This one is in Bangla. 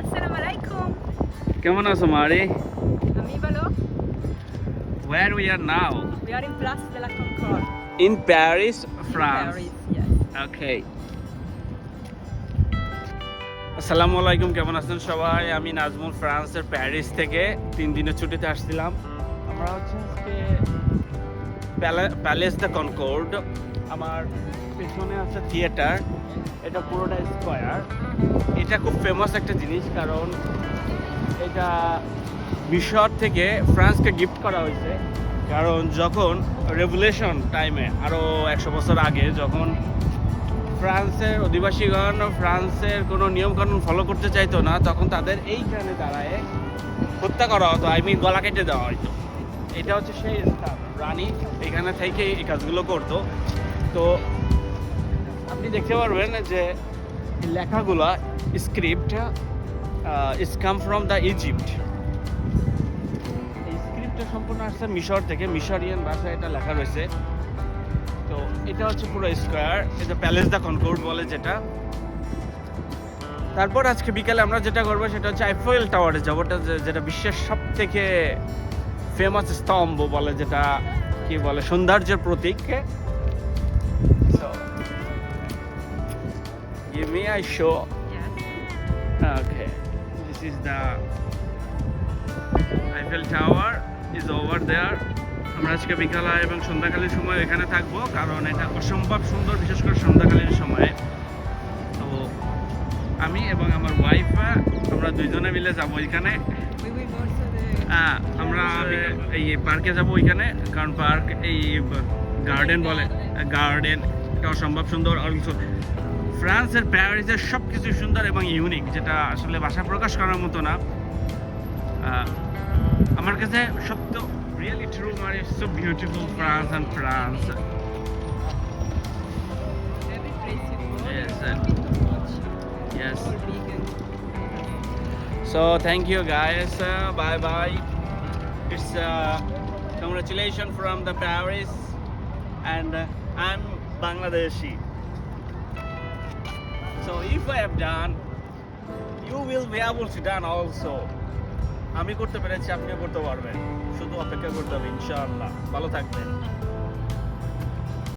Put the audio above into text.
আসসালামু আলাইকুম। কেমন আছো মারি? আমি ভালো। Where we are now We are in Place de la Concorde. In Paris France Paris, yes. Okay আসসালামু আলাইকুম কেমন আছেন সবাই? আমি নাজমুল ফ্রান্সের প্যারিস থেকে। তিন দিনের ছুটিতে আসছিলাম। আমরা হচ্ছে আজকে প্যালেস দ্য কনকোর্ড, আমার পেছনে আছে থিয়েটার, এটা পুরোটা স্কোয়ার। এটা খুব ফেমাস একটা জিনিস কারণ এটা মিশর থেকে ফ্রান্সকে গিফট করা হয়েছে। কারণ যখন রেভুলেশন টাইমে আরও একশো বছর আগে, যখন ফ্রান্সের অধিবাসীগণ, ফ্রান্সের কোনো নিয়মকানুন ফলো করতে চাইতো না, তখন তাদের এইখানে দাঁড়ায় হত্যা করা হতো আই মিন গলা কেটে দেওয়া হতো এটা হচ্ছে সেই স্থান। রানী এখানে থেকে এই কাজগুলো করতো। তো আপনি দেখতে পারবেন যে লেখাগুলা script is come from the Egypt স্ক্রিপ্টটা সম্পূর্ণ আসছে মিশর থেকে। মিশরিয়ান ভাষায় এটা লেখা রয়েছে। তো এটা হচ্ছে পুরো স্কোয়ার এটা প্যালেস দ্য কনকোর্ড বলে যেটা। তারপর আজকে বিকালে আমরা যেটা করব সেটা হচ্ছে আইফেল টাওয়ারে যাবোটা যেটা বিশ্বের সব থেকে ফেমাস স্তম্ভ বলে যেটা কি বলে সৌন্দর্যের প্রতীক So, give me a show. Yes. Okay, this is the Eiffel Tower is over there. আমরা আজকে বিকাল এবং সন্ধ্যাকালীন সময় এখানে থাকব কারণ এটা অসম্ভব সুন্দর বিশেষ করে সন্ধ্যাকালীন সময়ে তো আমি এবং আমার ওয়াইফ আমরা দুইজনে মিলে যাব এখানে আমরা এই পার্কে যাব ওইখানে, কারণ পার্ক এই গার্ডেন বলে গার্ডেন এটা অসম্ভব সুন্দর অলসো ফ্রান্সের প্যারিসের সব কিছু সুন্দর এবং ইউনিক যেটা আসলে ভাষা প্রকাশ করার মতো না। আমার কাছে সত্য রিয়েলি ট্রু মানে so beautiful France and France So thank you guys. Uh, bye bye. It's uh, congratulations from the Paris, and uh, I'm Bangladeshi. So if I have done, you will be able to done also. আমি করতে পেরেছি আপনিও করতে পারবেন শুধু অপেক্ষা করতে হবে ইনশাআল্লাহ ভালো থাকবেন